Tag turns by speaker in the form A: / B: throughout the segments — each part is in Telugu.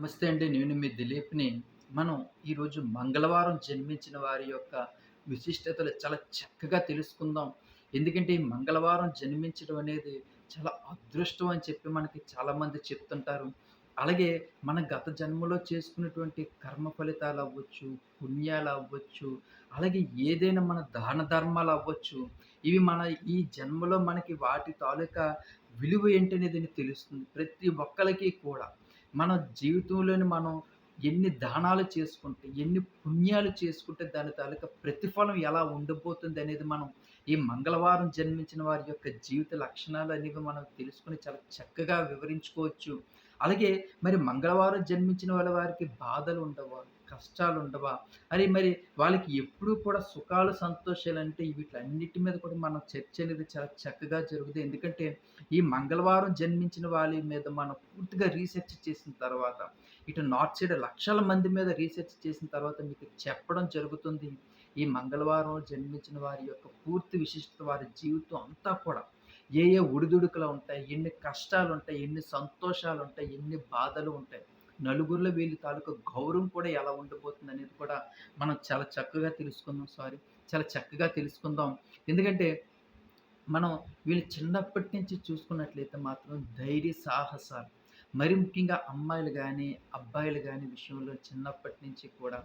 A: నమస్తే అండి. నేను మీ దిలీప్ని. మనం ఈరోజు మంగళవారం జన్మించిన వారి యొక్క విశిష్టతలు చాలా చక్కగా తెలుసుకుందాం. ఎందుకంటే ఈ మంగళవారం జన్మించడం అనేది చాలా అదృష్టం అని చెప్పి మనకి చాలామంది చెప్తుంటారు. అలాగే మన గత జన్మలో చేసుకున్నటువంటి కర్మ ఫలితాలు అవ్వచ్చు పుణ్యాలు అవ్వచ్చు అలాగే ఏదైనా మన దాన ధర్మాలు అవ్వచ్చు. ఇవి మన ఈ జన్మలో మనకి వాటి తాలూకా విలువ ఏంటనేది తెలుస్తుంది ప్రతి ఒక్కరికి కూడా. మన జీవితంలోని మనం ఎన్ని దానాలు చేసుకుంటే, ఎన్ని పుణ్యాలు చేసుకుంటే దాని తాలూకా ప్రతిఫలం ఎలా ఉండబోతుంది అనేది మనం ఈ మంగళవారం జన్మించిన వారి యొక్క జీవిత లక్షణాలు అనేవి మనం తెలుసుకొని చాలా చక్కగా వివరించుకోవచ్చు. అలాగే మరి మంగళవారం జన్మించిన వాళ్ళ వారికి బాధలు ఉండవా? కష్టాలు ఉండవా? అరే మరి వాళ్ళకి ఎప్పుడూ కూడా సుఖాలు, సంతోషాలు అంటే వీటిలన్నిటి మీద కూడా మనం చర్చ అనేది చాలా చక్కగా జరుగుతుంది. ఎందుకంటే ఈ మంగళవారం జన్మించిన వాళ్ళ మీద మనం పూర్తిగా రీసెర్చ్ చేసిన తర్వాత, ఇటు నార్త్ సైడ్ లక్షల మంది మీద రీసెర్చ్ చేసిన తర్వాత మీకు చెప్పడం జరుగుతుంది. ఈ మంగళవారం జన్మించిన వారి యొక్క పూర్తి విశిష్టత వారి జీవితం అంతా కూడా ఏ ఏ ఒడిదుడుకులు ఉంటాయి, ఎన్ని కష్టాలు ఉంటాయి ఎన్ని సంతోషాలుంటాయి, ఎన్ని బాధలు ఉంటాయి. నలుగురిలో వీళ్ళ తాలూకా గౌరవం కూడా ఎలా ఉండబోతుంది అనేది కూడా మనం చాలా చక్కగా తెలుసుకుందాం. సారీ చాలా చక్కగా తెలుసుకుందాం. ఎందుకంటే మనం వీళ్ళు చిన్నప్పటి నుంచి చూసుకున్నట్లయితే మాత్రం ధైర్య సాహసాలు మరి ముఖ్యంగా అమ్మాయిలు కానీ అబ్బాయిలు కానీ విషయంలో చిన్నప్పటి నుంచి కూడా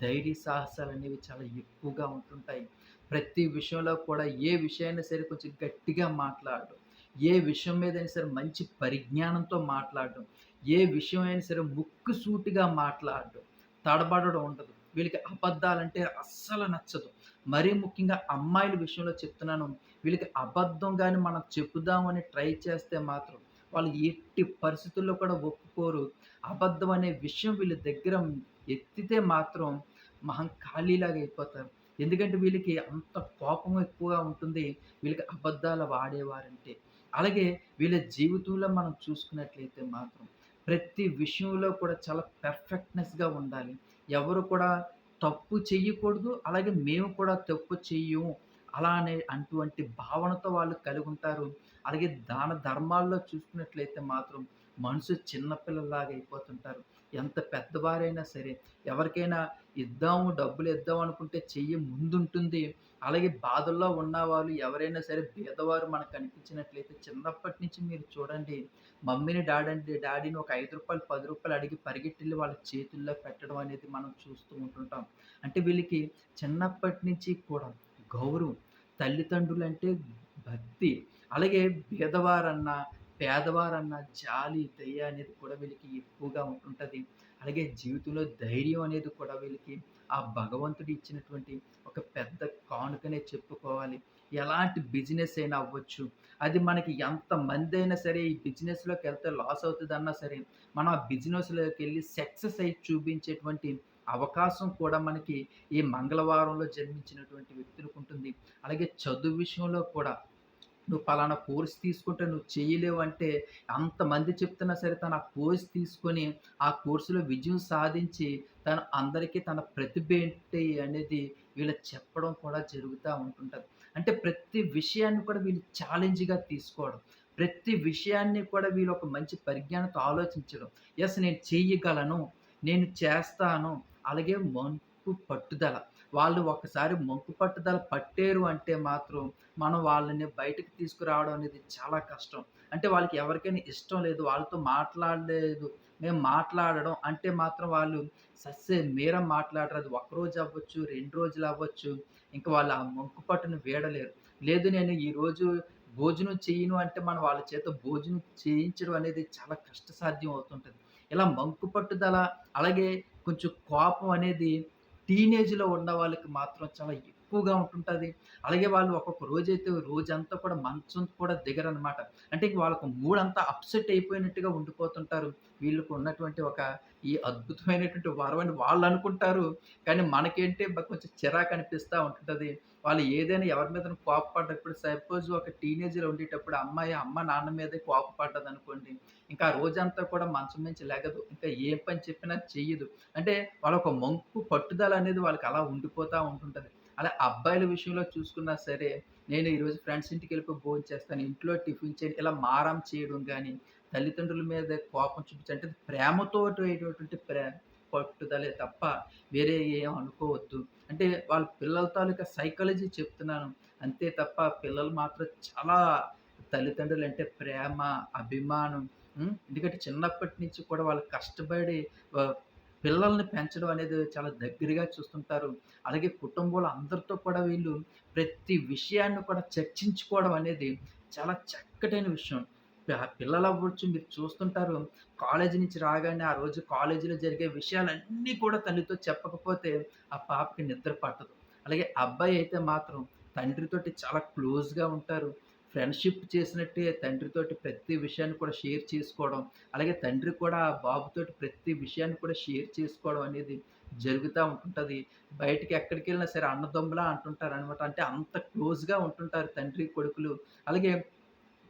A: ధైర్య సాహసాలు అనేవి చాలా ఎక్కువగా ఉంటుంటాయి. ప్రతి విషయంలో కూడా ఏ విషయాన్ని సరే కొంచెం గట్టిగా మాట్లాడడం. ఏ విషయం మీదైనా సరే మంచి పరిజ్ఞానంతో మాట్లాడడం. ఏ విషయం అయినా సరే ముక్కుసూటిగా మాట్లాడడం. తడబడడం ఉండదు. వీళ్ళకి అబద్ధాలంటే అస్సలు నచ్చదు. మరీ ముఖ్యంగా అమ్మాయిల విషయంలో చెప్తున్నాను. వీళ్ళకి అబద్ధం కానీ మనం చెప్పుదామని ట్రై చేస్తే మాత్రం వాళ్ళు ఎట్టి పరిస్థితుల్లో కూడా ఒప్పుకోరు. అబద్ధం అనే విషయం వీళ్ళ దగ్గర ఎత్తితే మాత్రం మహం ఖాళీలాగా అయిపోతారు. ఎందుకంటే వీళ్ళకి అంత కోపం ఎక్కువగా ఉంటుంది. వీళ్ళకి అబద్ధాలు వాడేవారంటే. అలాగే వీళ్ళ జీవితంలో మనం చూసుకున్నట్లయితే మాత్రం ప్రతి విషయంలో కూడా చాలా పెర్ఫెక్ట్‌నెస్‌గా ఉండాలి. ఎవరు కూడా తప్పు చేయకూడదు అలాగే మేము కూడా తప్పు చెయ్యము. అలా అనే అటువంటి భావనతో వాళ్ళు కలిగుంటారు. అలాగే దాన ధర్మాల్లో చూసుకున్నట్లయితే మాత్రం మనుషులు చిన్నపిల్లలాగా అయిపోతుంటారు. ఎంత పెద్దవారైనా సరే ఎవరికైనా ఇద్దాము, డబ్బులు ఇద్దాం అనుకుంటే చెయ్యి ముందుంటుంది. అలాగే బాధల్లో ఉన్నవాళ్ళు ఎవరైనా సరే బీదవారు మనకు కనిపించినట్లయితే చిన్నప్పటి నుంచి మీరు చూడండి మమ్మీని, డాడీ డాడీని ఒక ఐదు రూపాయలు పది రూపాయలు అడిగి పరిగెట్టి వాళ్ళ చేతుల్లో పెట్టడం అనేది మనం చూస్తూ ఉంటుంటాం. అంటే వీళ్ళకి చిన్నప్పటి నుంచి కూడా గౌరవం, తల్లిదండ్రులు అంటే భక్తి, అలాగే బీదవారన్నా, పేదవారన్నా జాలి, దయ అనేది కూడా వీళ్ళకి ఎక్కువగా ఉంటుంటది. అలాగే జీవితంలో ధైర్యం అనేది కూడా వీళ్ళకి ఆ భగవంతుడు ఇచ్చినటువంటి ఒక పెద్ద కానుకనే చెప్పుకోవాలి. ఎలాంటి బిజినెస్ అయినా అవ్వచ్చు. అది మనకి ఎంతమందైనా సరే ఈ బిజినెస్లోకి వెళ్తే లాస్ అవుతుందన్నా సరే, మనం ఆ బిజినెస్‌లోకెళ్ళి సక్సెస్ అయి చూపించేటువంటి అవకాశం కూడా మనకి ఈ మంగళవారంలో జన్మించినటువంటి వ్యక్తులకు ఉంటుంది అలాగే చదువు విషయంలో కూడా నువ్వు పలానా కోర్స్ తీసుకుంటే నువ్వు చేయలేవంటే అంతమంది చెప్తున్నా సరే తను ఆ కోర్స్ తీసుకొని ఆ కోర్సులో విజయం సాధించి తను అందరికీ తన ప్రతిభ ఏంటి అనేది వీళ్ళు చెప్పడం కూడా జరుగుతూ ఉంటుంటుంది అంటే ప్రతి విషయాన్ని కూడా వీళ్ళు ఛాలెంజ్‌గా తీసుకోవడం. ప్రతి విషయాన్ని కూడా వీళ్ళు ఒక మంచి పరిజ్ఞానంతో ఆలోచించడం. ఎస్ నేను చేయగలను నేను చేస్తాను. అలాగే మంపు పట్టుదల. వాళ్ళు ఒక్కసారి మంకు పట్టుదల పట్టారు అంటే మాత్రం మనం వాళ్ళని బయటకు తీసుకురావడం అనేది చాలా కష్టం. అంటే వాళ్ళకి ఎవరికైనా ఇష్టం లేదు. వాళ్ళతో మాట్లాడలేదు. మేము మాట్లాడడం అంటే మాత్రం వాళ్ళు సస్సే మీర మాట్లాడరు. అది ఒకరోజు అవ్వచ్చు, రెండు రోజులు అవ్వచ్చు. ఇంకా వాళ్ళు ఆ మంకు పట్టును వీడలేరు. లేదు నేను ఈరోజు భోజనం చేయను అంటే మనం వాళ్ళ చేత భోజనం చేయించడం అనేది చాలా కష్టసాధ్యం అవుతుంటుంది ఇలా మంకు పట్టుదల అలాగే కొంచెం కోపం అనేది టీనేజ్‌లో ఉన్న వాళ్ళకి మాత్రం చాలా ఎక్కువగా ఉంటుంటుంది అలాగే వాళ్ళు ఒక్కొక్క రోజైతే రోజంతా కూడా మంచం కూడా దిగరనమాట. అంటే వాళ్ళకు మూడంతా అప్‌సెట్ అయిపోయినట్టుగా ఉండిపోతుంటారు. వీళ్ళకు ఉన్నటువంటి ఒక ఈ అద్భుతమైనటువంటి వరం అని వాళ్ళనుకుంటారు. కానీ మనకేంటి కొంచెం చిరాకు అనిపిస్తూ ఉంటుంటుంది వాళ్ళు ఏదైనా ఎవరి మీద కోపపడ్డప్పుడు సపోజ్ ఒక టీనేజ్‌లో ఉండేటప్పుడు అమ్మాయి అమ్మ, నాన్న మీదే కోపపడ్డదనుకోండి. ఇంకా రోజంతా కూడా మంచం నుంచి లెగదు. ఇంకా ఏ పని చెప్పినా చెయ్యదు. అంటే వాళ్ళ ఒక మంకు పట్టుదల అనేది వాళ్ళకి అలా ఉండిపోతూ ఉంటుంటుంది అలా అబ్బాయిల విషయంలో చూసుకున్నా సరే, నేను ఈరోజు ఫ్రెండ్స్ ఇంటికి వెళ్ళిపోయి భోజనం చేస్తాను ఇంట్లో టిఫిన్ చేయడం ఇలా మారం చేయడం కానీ తల్లిదండ్రుల మీద కోపం చూపించడం అంటే అయ్యేటటువంటి ప్రే పట్టుదలే తప్ప వేరే ఏం అనుకోవద్దు. అంటే వాళ్ళ పిల్లల తాలూకా సైకాలజీ చెప్తున్నాను. అంతే తప్ప పిల్లలు మాత్రం చాలా తల్లిదండ్రులు అంటే ప్రేమ, అభిమానం ఎందుకంటే చిన్నప్పటి నుంచి కూడా వాళ్ళు కష్టపడి పిల్లల్ని పెంచడం అనేది చాలా దగ్గరగా చూస్తుంటారు. అలాగే కుటుంబంలో అందరితో కూడా వీళ్ళు ప్రతి విషయాన్ని కూడా చర్చించుకోవడం అనేది చాలా చక్కటైన విషయం. పిల్లల పిల్లలవ్వచ్చు మీరు చూస్తుంటారు. కాలేజీ నుంచి రాగానే ఆ రోజు కాలేజీలో జరిగే విషయాలన్నీ కూడా తల్లితో చెప్పకపోతే ఆ పాపకి నిద్ర పట్టదు. అలాగే అబ్బాయి అయితే మాత్రం తండ్రితోటి చాలా క్లోజ్‌గా ఉంటారు. ఫ్రెండ్‌షిప్ చేసినట్టే తండ్రితోటి ప్రతి విషయాన్ని కూడా షేర్ చేసుకోవడం. అలాగే తండ్రి కూడా ఆ బాబుతోటి ప్రతి విషయాన్ని కూడా షేర్ చేసుకోవడం అనేది జరుగుతూ ఉంటుంటది. బయటికి ఎక్కడికెళ్ళినా సరే అన్నదమ్ములా అంటుంటారనమాట. అంటే అంత క్లోజ్‌గా ఉంటుంటారు తండ్రి, కొడుకులు. అలాగే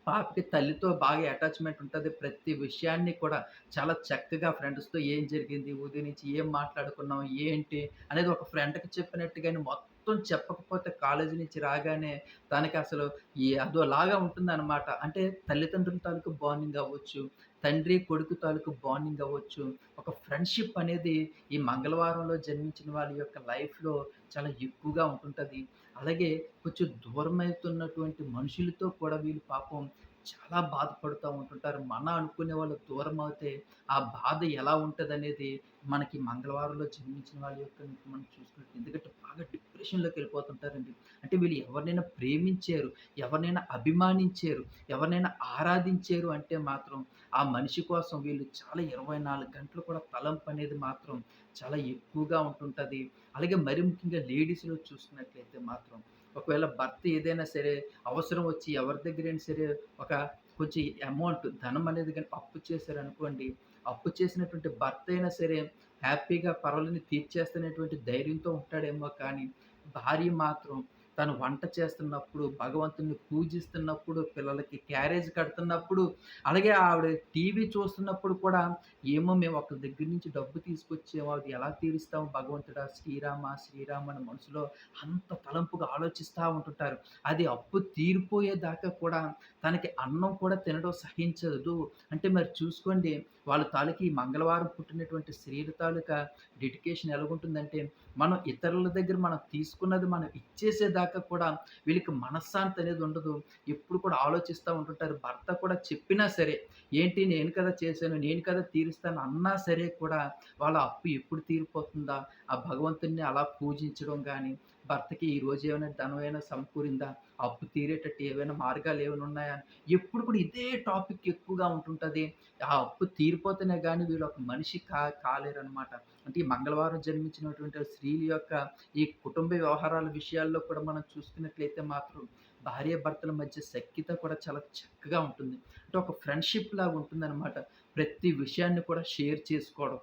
A: పాపకి తల్లితో బాగా అటాచ్‌మెంట్ ఉంటుంది ప్రతి విషయాన్ని కూడా చాలా చక్కగా ఫ్రెండ్స్‌తో ఏం జరిగింది, ఉదయం నుంచి ఏం మాట్లాడుకున్నాం, ఏంటి అనేది ఒక ఫ్రెండ్‌కి చెప్పినట్టుగానే మొత్తం చెప్పకపోతే కాలేజీ నుంచి రాగానే తనకి అసలు ఈ అదోలాగా ఉంటుందనమాట. అంటే తల్లిదండ్రుల తాలూకు బాండింగ్ అవ్వచ్చు, తండ్రి, కొడుకు తాలూకు బాండింగ్ అవ్వచ్చు. ఒక ఫ్రెండ్‌షిప్ అనేది ఈ మంగళవారంలో జన్మించిన వాళ్ళ యొక్క లైఫ్‌లో చాలా ఎక్కువగా ఉంటుంటుంది అలాగే కొంచెం దూరమైతున్నటువంటి మనుషులతో కూడా వీళ్ళు పాపం చాలా బాధపడుతూ ఉంటుంటారు. మన అనుకునే వాళ్ళు దూరం అవుతే ఆ బాధ ఎలా ఉంటుంది అనేది మనకి మంగళవారంలో జన్మించిన వాళ్ళ యొక్క మనం చూసుకుంటాం ఎందుకంటే బాగా డిప్రెషన్‌లోకి వెళ్ళిపోతుంటారండి. అంటే వీళ్ళు ఎవరినైనా ప్రేమించారు, ఎవరినైనా అభిమానించారు, ఎవరినైనా ఆరాధించారు అంటే మాత్రం ఆ మనిషి కోసం వీళ్ళు చాలా 24 గంటలు కూడా తలంపు అనేది మాత్రం చాలా ఎక్కువగా ఉంటుంటుంది అలాగే మరి ముఖ్యంగా లేడీస్‌లో చూసుకున్నట్లయితే మాత్రం ఒకవేళ భర్త ఏదైనా సరే అవసరం వచ్చి ఎవరి దగ్గరైనా సరే ఒక కొంచెం అమౌంట్ ధనం అనేది కానీ అప్పు చేశారనుకోండి, అప్పు చేసినటువంటి భర్త అయినా సరే హ్యాపీగా పర్వాలేదు తీర్చేస్తనేటువంటి ధైర్యంతో ఉంటాడేమో కానీ, భార్య మాత్రం తను వంట చేస్తున్నప్పుడు, భగవంతుని పూజిస్తున్నప్పుడు, పిల్లలకి క్యారేజ్ కడుతున్నప్పుడు, అలాగే ఆవిడ టీవీ చూస్తున్నప్పుడు కూడా ఏమో మేము ఒక దగ్గర నుంచి డబ్బు తీసుకొచ్చాము. అది ఎలా తీరుస్తాము భగవంతుడా! శ్రీరామ, శ్రీరామ అని మనసులో అంత తలంపుగా ఆలోచిస్తూ ఉంటుంటారు. అది అప్పు తీరిపోయేదాకా కూడా తనకి అన్నం కూడా తినడం సహించదు. అంటే మరి చూసుకోండి వాళ్ళ తాలూకి మంగళవారం పుట్టినటువంటి స్త్రీల తాలూకా డెడికేషన్ ఎలాగుంటుందంటే, మనం ఇతరుల దగ్గర మనం తీసుకున్నది మనం ఇచ్చేసేదాకా కూడా వీళ్ళకి మనశ్శాంతి అనేది ఉండదు. ఎప్పుడు కూడా ఆలోచిస్తూ ఉంటుంటారు. భర్త కూడా చెప్పినా సరే, ఏంటి నేను కదా చేశాను, నేను కదా తీరుస్తాను అన్నా సరే కూడా వాళ్ళ అప్పు ఎప్పుడు తీరిపోతుందా? ఆ భగవంతుడిని అలా పూజించడం కానీ భర్తకి ఈ రోజు ఏమైనా ధనమైనా సమకూరిందా? అప్పు తీరేటట్టు ఏవైనా మార్గాలు ఏమైనా ఉన్నాయా? ఎప్పుడు కూడా ఇదే టాపిక్ ఎక్కువగా ఉంటుంటుంది ఆ అప్పు తీరిపోతేనే కానీ వీళ్ళు ఒక మనిషి కా కాలేరనమాట. అంటే ఈ మంగళవారం జన్మించినటువంటి స్త్రీల యొక్క ఈ కుటుంబ వ్యవహారాల విషయాల్లో కూడా మనం చూసుకున్నట్లయితే మాత్రం భార్య భర్తల మధ్య సఖ్యత కూడా చాలా చక్కగా ఉంటుంది. అంటే ఒక ఫ్రెండ్‌షిప్ లాగా ఉంటుందన్నమాట ప్రతి విషయాన్ని కూడా షేర్ చేసుకోవడం.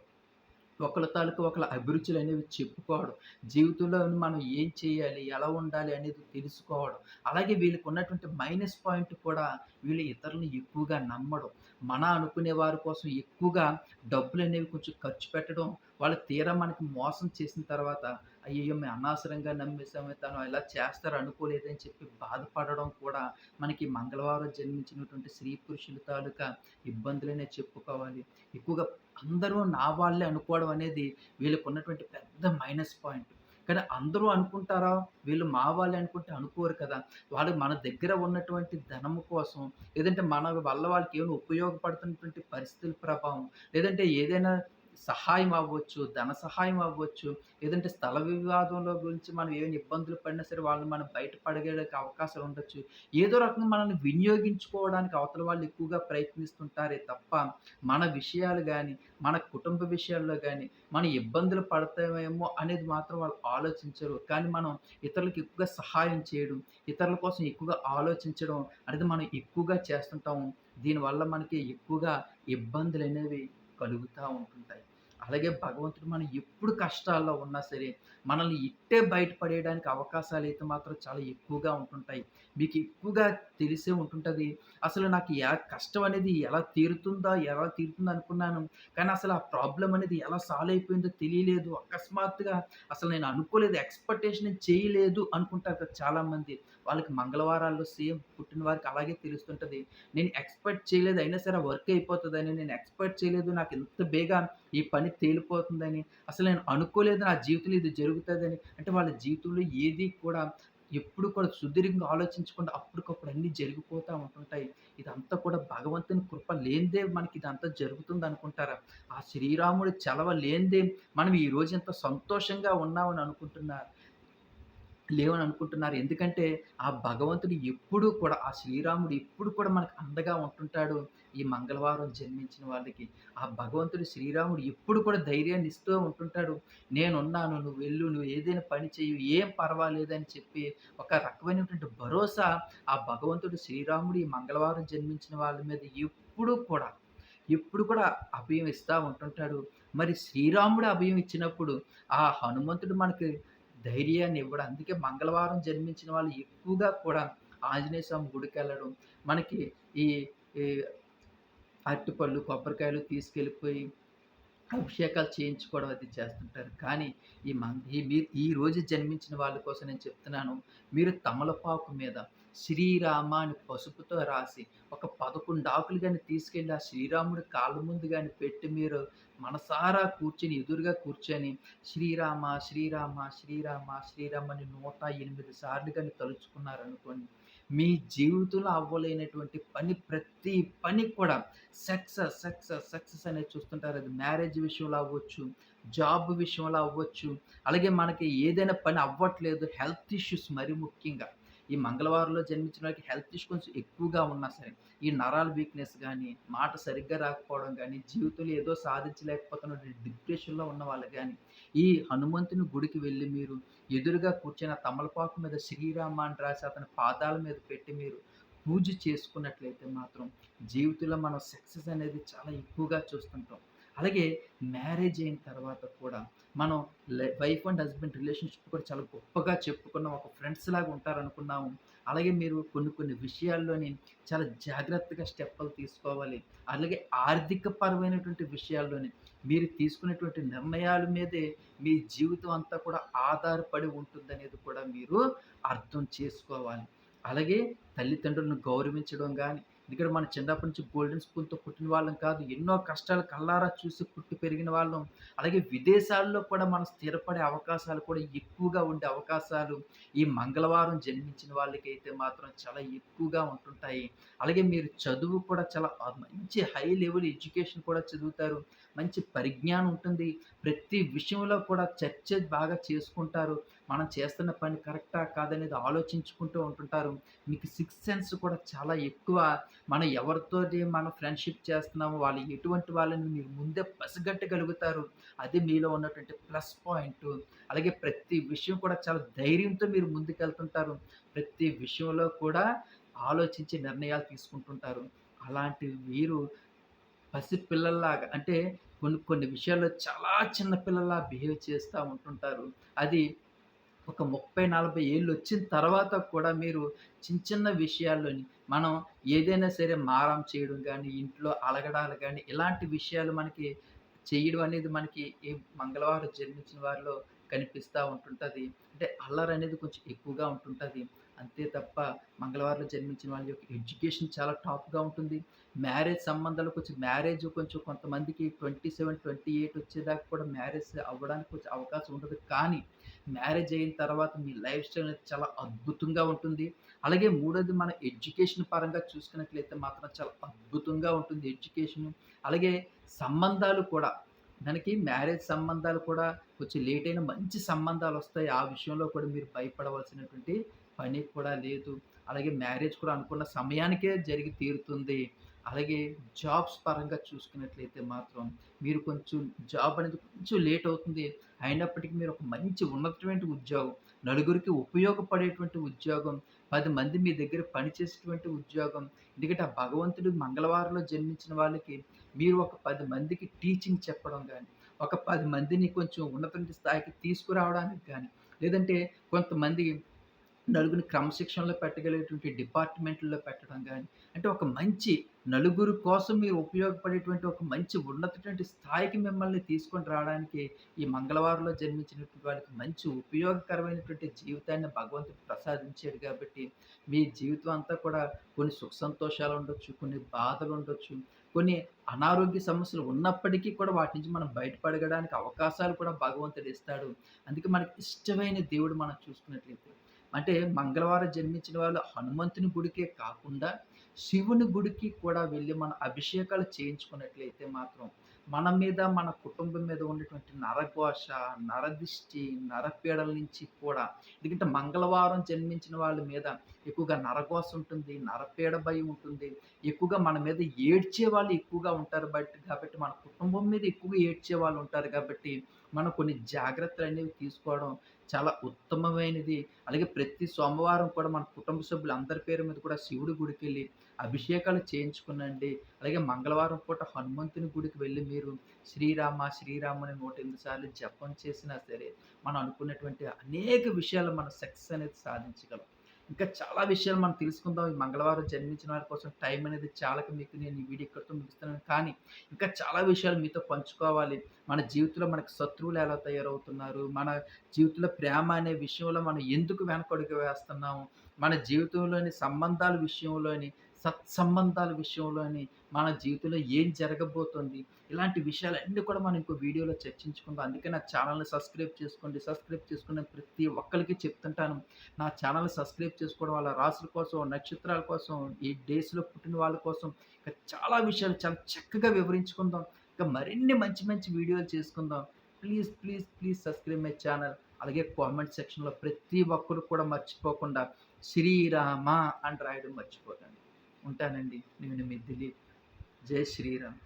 A: ఒకళ్ళ తాలూకా ఒకళ్ళ అభిరుచులనేవి చెప్పుకోవడం. జీవితంలో మనం ఏం చేయాలి? ఎలా ఉండాలి? అనేది తెలుసుకోవడం. అలాగే వీళ్ళకి ఉన్నటువంటి మైనస్ పాయింట్ కూడా వీళ్ళు ఇతరులను ఎక్కువగా నమ్మడం. మన అనుకునే వారి కోసం ఎక్కువగా డబ్బులు అనేవి కొంచెం ఖర్చు పెట్టడం. వాళ్ళు తీరా మనకి మోసం చేసిన తర్వాత అయ్యో మేము అనవసరంగా నమ్మేసామే తను ఇలా చేస్తారు అనుకోలేదని చెప్పి బాధపడడం కూడా మనకి మంగళవారం జన్మించినటువంటి స్త్రీ పురుషుల తాలూకా ఇబ్బందులనే చెప్పుకోవాలి. ఎక్కువగా అందరూ నా వాళ్ళే అనుకోవడం అనేది వీళ్ళకున్నటువంటి పెద్ద మైనస్ పాయింట్. కానీ అందరూ అనుకుంటారా? వీళ్ళు మా వాళ్ళే అనుకుంటే అనుకోరు కదా! వాళ్ళు మన దగ్గర ఉన్నటువంటి ధనము కోసం లేదంటే మన వల్ల వాళ్ళకి ఏమైనా ఉపయోగపడుతున్నటువంటి పరిస్థితుల ప్రభావం లేదంటే ఏదైనా సహాయం అవ్వచ్చు, ధన సహాయం అవ్వచ్చు, లేదంటే స్థల వివాదంలో గురించి మనం ఏమైనా ఇబ్బందులు పడినా సరే వాళ్ళు మనం బయటపడగడానికి అవకాశాలు ఉండొచ్చు. ఏదో రకంగా మనల్ని వినియోగించుకోవడానికి అవతల వాళ్ళు ఎక్కువగా ప్రయత్నిస్తుంటారే తప్ప, మన విషయాలు కానీ మన కుటుంబ విషయాల్లో కానీ మన ఇబ్బందులు పడతామేమో అనేది మాత్రం వాళ్ళు ఆలోచించరు. కానీ మనం ఇతరులకు ఎక్కువగా సహాయం చేయడం, ఇతరుల కోసం ఎక్కువగా ఆలోచించడం అనేది మనం ఎక్కువగా చేస్తుంటాము. దీనివల్ల మనకి ఎక్కువగా ఇబ్బందులు అనేవి కలుగుతూ ఉంటుంటాయి. అలాగే భగవంతుడు మనం ఎప్పుడు కష్టాల్లో ఉన్నా సరే, మనల్ని ఇట్టే బయటపడేయడానికి అవకాశాలు అయితే మాత్రం చాలా ఎక్కువగా ఉంటుంటాయి. మీకు ఎక్కువగా తెలిసే ఉంటుంటుంది అసలు నాకు యా కష్టం అనేది ఎలా తీరుతుందా? ఎలా తీరుతుందో అనుకున్నాను. కానీ అసలు ఆ ప్రాబ్లం అనేది ఎలా సాల్వ్ అయిపోయిందో తెలియలేదు. అకస్మాత్తుగా అసలు నేను అనుకోలేదు. ఎక్స్‌పెక్టేషన్ చేయలేదు అనుకుంటారు కదా చాలామంది. వాళ్ళకి మంగళవారాల్లో సేమ్ పుట్టిన వారికి అలాగే తెలుస్తుంటుంది నేను ఎక్స్‌పెక్ట్ చేయలేదు. అయినా సరే వర్క్ అయిపోతుందని నేను ఎక్స్‌పెక్ట్ చేయలేదు. నాకు ఇంత బేగా ఈ పని తేలిపోతుందని, అసలు నేను అనుకోలేదు నా జీవితంలో ఇది జరుగుతుందని అంటే వాళ్ళ జీవితంలో ఏది కూడా ఎప్పుడు కూడా సుదీర్ఘంగా ఆలోచించకుండా అప్పటికప్పుడు అన్నీ జరిగిపోతూ ఉంటుంటాయి. ఇదంతా కూడా భగవంతుని కృప లేనిదే మనకి ఇదంతా జరుగుతుందనుకుంటారా? ఆ శ్రీరాముడి చలవ లేనిదే మనం ఈరోజు ఎంత సంతోషంగా ఉన్నామని అనుకుంటున్నారు లేవని అనుకుంటున్నారు. ఎందుకంటే, ఆ భగవంతుడు ఎప్పుడూ కూడా ఆ శ్రీరాముడు ఎప్పుడు కూడా మనకు అండగా ఉంటుంటాడు. ఈ మంగళవారం జన్మించిన వాళ్ళకి. ఆ భగవంతుడు శ్రీరాముడు ఎప్పుడు కూడా ధైర్యాన్ని ఇస్తూ ఉంటుంటాడు. నేనున్నాను. నువ్వు వెళ్ళు. నువ్వు ఏదైనా పని చేయు ఏం పర్వాలేదని చెప్పి ఒక రకమైనటువంటి భరోసా ఆ భగవంతుడు శ్రీరాముడు ఈ మంగళవారం జన్మించిన వాళ్ళ మీద ఎప్పుడూ కూడా, ఎప్పుడు కూడా అభయం ఇస్తూ ఉంటుంటాడు. మరి శ్రీరాముడు అభయం ఇచ్చినప్పుడు ఆ హనుమంతుడు మనకి ధైర్యాన్ని ఇవ్వడం. అందుకే మంగళవారం జన్మించిన వాళ్ళు ఎక్కువగా కూడా ఆంజనేయ స్వామి గుడికెళ్ళడం, మనకి ఈ అరటిపళ్ళు, కొబ్బరికాయలు తీసుకెళ్ళిపోయి అభిషేకాలు చేయించుకోవడం అది చేస్తుంటారు. కానీ ఈ మం ఈ రోజు జన్మించిన వాళ్ళ కోసం నేను చెప్తున్నాను. మీరు తమలపాకు మీద శ్రీరామ అని పసుపుతో రాసి ఒక 11 ఆకులు కానీ తీసుకెళ్ళి ఆ శ్రీరాముడి కాళ్ళ ముందు కానీ పెట్టి మీరు మనసారా కూర్చొని ఎదురుగా కూర్చొని శ్రీరామ, శ్రీరామ, శ్రీరామ, శ్రీరామ అని 108 సార్లు కానీ తలుచుకున్నారనుకోండి. మీ జీవితంలో అవ్వలేనటువంటి పని ప్రతి పని కూడా సక్సెస్, సక్సెస్, సక్సెస్ అనేది చూస్తుంటారు. అది మ్యారేజ్ విషయంలో అవ్వచ్చు, జాబ్ విషయంలో అవ్వచ్చు, అలాగే మనకి ఏదైనా పని అవ్వట్లేదు, హెల్త్ ఇష్యూస్ మరి ముఖ్యంగా. ఈ మంగళవారంలో జన్మించిన వారికి హెల్త్ ఇష్యూ కొంచెం ఎక్కువగా ఉన్నా సరే, ఈ నరాల వీక్‌నెస్ కానీ మాట సరిగ్గా రాకపోవడం కానీ జీవితంలో ఏదో సాధించలేకపోతున్నటువంటి డిప్రెషన్‌లో ఉన్న వాళ్ళు కానీ ఈ హనుమంతుని గుడికి వెళ్ళి మీరు ఎదురుగా కూర్చున్న తమలపాకు మీద శ్రీరామ అని రాసి అతని పాదాల మీద పెట్టి మీరు పూజ చేసుకున్నట్లయితే మాత్రం జీవితంలో మనం సక్సెస్ అనేది చాలా ఎక్కువగా చూస్తుంటాం. అలాగే మ్యారేజ్ అయిన తర్వాత కూడా మనం లై వైఫ్ అండ్ హస్బెండ్ రిలేషన్‌షిప్ కూడా చాలా గొప్పగా చెప్పుకున్నాం. ఒక ఫ్రెండ్స్ లాగా ఉంటారనుకున్నాము. అలాగే మీరు కొన్ని కొన్ని విషయాల్లోని చాలా జాగ్రత్తగా స్టెప్పులు తీసుకోవాలి. అలాగే ఆర్థిక పరమైనటువంటి విషయాల్లోని మీరు తీసుకునేటువంటి నిర్ణయాల మీదే మీ జీవితం అంతా కూడా ఆధారపడి ఉంటుందనేది కూడా మీరు అర్థం చేసుకోవాలి. అలాగే తల్లిదండ్రులను గౌరవించడం కానీ ఎందుకంటే మన చిన్నప్పటి నుంచి గోల్డెన్ స్పూన్‌తో పుట్టిన వాళ్ళం కాదు. ఎన్నో కష్టాలు కళ్ళారా చూసి పుట్టి పెరిగిన వాళ్ళం. అలాగే విదేశాల్లో కూడా మనం స్థిరపడే అవకాశాలు కూడా ఎక్కువగా ఉండే అవకాశాలు ఈ మంగళవారం జన్మించిన వాళ్ళకైతే మాత్రం చాలా ఎక్కువగా ఉంటుంటాయి. అలాగే మీరు చదువు కూడా చాలా మంచి హై లెవెల్ ఎడ్యుకేషన్ కూడా చదువుతారు. మంచి పరిజ్ఞానం ఉంటుంది. ప్రతి విషయంలో కూడా చర్చ బాగా చేసుకుంటారు. మనం చేస్తున్న పని కరెక్టా? కాదనేది ఆలోచించుకుంటూ ఉంటుంటారు. మీకు సిక్స్ సెన్స్ కూడా చాలా ఎక్కువ. మనం ఎవరితో మనం ఫ్రెండ్‌షిప్ చేస్తున్నామో వాళ్ళు ఎటువంటి వాళ్ళని మీరు ముందే పసిగట్టగలుగుతారు. అది మీలో ఉన్నటువంటి ప్లస్ పాయింట్ అలాగే ప్రతి విషయం కూడా చాలా ధైర్యంతో మీరు ముందుకెళ్తుంటారు. ప్రతి విషయంలో కూడా ఆలోచించి నిర్ణయాలు తీసుకుంటుంటారు. అలాంటి మీరు పసి పిల్లల్లాగా అంటే కొన్ని కొన్ని విషయాల్లో చాలా చిన్న పిల్లల్లా బిహేవ్ చేస్తూ ఉంటుంటారు. అది ఒక ముప్పై నలభై ఏళ్ళు వచ్చిన తర్వాత కూడా మీరు చిన్న చిన్న విషయాల్లోని మనం ఏదైనా సరే మారం చేయడం కానీ ఇంట్లో అలగడాలు కానీ ఇలాంటి విషయాలు మనకి చేయడం అనేది మనకి ఈ మంగళవారం జన్మించిన వారిలో కనిపిస్తూ ఉంటుంటుంది అంటే అల్లరనేది కొంచెం ఎక్కువగా ఉంటుంటుంది అంతే తప్ప మంగళవారం జన్మించిన వాళ్ళ యొక్క ఎడ్యుకేషన్ చాలా టాప్‌గా ఉంటుంది. మ్యారేజ్ సంబంధాలు కొంచెం మ్యారేజ్ కొంచెం కొంతమందికి 27, 28 వచ్చేదాకా కూడా మ్యారేజ్ అవ్వడానికి కొంచెం అవకాశం ఉండదు. కానీ మ్యారేజ్ అయిన తర్వాత మీ లైఫ్ స్టైల్ అనేది చాలా అద్భుతంగా ఉంటుంది. అలాగే మూడోది మన ఎడ్యుకేషన్ పరంగా చూసుకున్నట్లయితే మాత్రం చాలా అద్భుతంగా ఉంటుంది ఎడ్యుకేషన్ అలాగే సంబంధాలు కూడా మనకి మ్యారేజ్ సంబంధాలు కూడా కొంచెం లేట్ అయినా మంచి సంబంధాలు వస్తాయి ఆ విషయంలో కూడా మీరు భయపడవలసినటువంటి పని కూడా లేదు. అలాగే మ్యారేజ్ కూడా అనుకున్న సమయానికే జరిగి తీరుతుంది. అలాగే జాబ్స్ పరంగా చూసుకున్నట్లయితే మాత్రం మీరు కొంచెం జాబ్ అనేది కొంచెం లేట్ అవుతుంది. అయినప్పటికీ మీరు ఒక మంచి ఉన్నతమైన ఉద్యోగం, నలుగురికి ఉపయోగపడేటువంటి ఉద్యోగం, పది మంది మీ దగ్గర పనిచేసేటువంటి ఉద్యోగం. ఎందుకంటే ఆ భగవంతుడు మంగళవారంలో జన్మించిన వాళ్ళకి మీరు ఒక పది మందికి టీచింగ్ చెప్పడం కానీ ఒక పది మందిని కొంచెం ఉన్నత స్థాయికి తీసుకురావడానికి కానీ లేదంటే కొంతమంది నలుగురిని క్రమశిక్షణలో పెట్టగలిగేటువంటి డిపార్ట్మెంట్లో పెట్టడం కానీ అంటే ఒక మంచి నలుగురు కోసం మీరు ఉపయోగపడేటువంటి ఒక మంచి ఉన్నతటువంటి స్థాయికి మిమ్మల్ని తీసుకొని రావడానికి ఈ మంగళవారంలో జన్మించినటువంటి వాళ్ళకి మంచి ఉపయోగకరమైనటువంటి జీవితాన్ని భగవంతుడు ప్రసాదించాడు కాబట్టి, మీ జీవితం అంతా కూడా కొన్ని సుఖ సంతోషాలు ఉండొచ్చు, కొన్ని బాధలు ఉండొచ్చు, కొన్ని అనారోగ్య సమస్యలు ఉన్నప్పటికీ కూడా వాటి నుంచి మనం బయటపడగడానికి అవకాశాలు కూడా భగవంతుడు ఇస్తాడు. అందుకే మనకి ఇష్టమైన దేవుడు మనం చూసుకున్నట్లయితే అంటే మంగళవారం జన్మించిన వాళ్ళు హనుమంతుని గుడికే కాకుండా, శివుని గుడికి కూడా వెళ్ళి మన అభిషేకాలు చేయించుకున్నట్లయితే మాత్రం, మన మీద, మన కుటుంబం మీద ఉన్నటువంటి నరఘోష, నరదిష్టి, నరపీడల నుంచి కూడా ఎందుకంటే మంగళవారం జన్మించిన వాళ్ళ మీద ఎక్కువగా నరఘోష ఉంటుంది, నరపీడ భయం ఉంటుంది. ఎక్కువగా మన మీద ఏడ్చే వాళ్ళు ఎక్కువగా ఉంటారు బట్ కాబట్టి మన కుటుంబం మీద ఎక్కువగా ఏడ్చే వాళ్ళు ఉంటారు కాబట్టి, మనం కొన్ని జాగ్రత్తలు అనేవి తీసుకోవడం చాలా ఉత్తమమైనది. అలాగే ప్రతి సోమవారం కూడా మన కుటుంబ సభ్యులు అందరి పేరు మీద కూడా శివుడి గుడికెళ్ళి అభిషేకాలు చేయించుకునండి. అలాగే మంగళవారం పూట హనుమంతుని గుడికి వెళ్ళి మీరు శ్రీరామ, శ్రీరాముని నూట ఎనిమిది సార్లు జపం చేసినా సరే, మనం అనుకున్నటువంటి అనేక విషయాలు మనం సక్సెస్ అనేది సాధించగలం. ఇంకా చాలా విషయాలు మనం తెలుసుకుందాం. ఈ మంగళవారం జన్మించిన వారి కోసం టైం అనేది చాలా మీకు నేను ఈ వీడియో ఇక్కడితో ముగిస్తున్నాను. కానీ ఇంకా చాలా విషయాలు మీతో పంచుకోవాలి. మన జీవితంలో మనకు శత్రువులు ఎలా తయారవుతున్నారు? మన జీవితంలో ప్రేమ అనే విషయంలో మనం ఎందుకు వెనకడుగు వేస్తున్నాము? మన జీవితంలోని సంబంధాల విషయంలోని, సత్సంబంధాల విషయంలోని, మన జీవితంలో ఏం జరగబోతుంది? ఇలాంటి విషయాలన్నీ కూడా మనం ఇంకో వీడియోలో చర్చించుకుందాం. అందుకే నా ఛానల్ని సబ్స్క్రైబ్ చేసుకోండి. సబ్స్క్రైబ్ చేసుకున్న ప్రతి ఒక్కరికి చెప్తుంటాను. నా ఛానల్ని సబ్స్క్రైబ్ చేసుకోవడం వల్ల రాసుల కోసం, నక్షత్రాల కోసం, ఈ డేస్‌లో పుట్టిన వాళ్ళ కోసం ఇంకా చాలా విషయాలు చాలా చక్కగా వివరించుకుందాం. ఇంకా మరిన్ని మంచి మంచి వీడియోలు చేసుకుందాం. Please, please, please subscribe my channel అలాగే కామెంట్ సెక్షన్‌లో ప్రతి ఒక్కరు కూడా మర్చిపోకుండా శ్రీరామ అని రాయడం మర్చిపోకండి. ఉంటానండి. నేను మీ దిలీప్. జై శ్రీరామ్.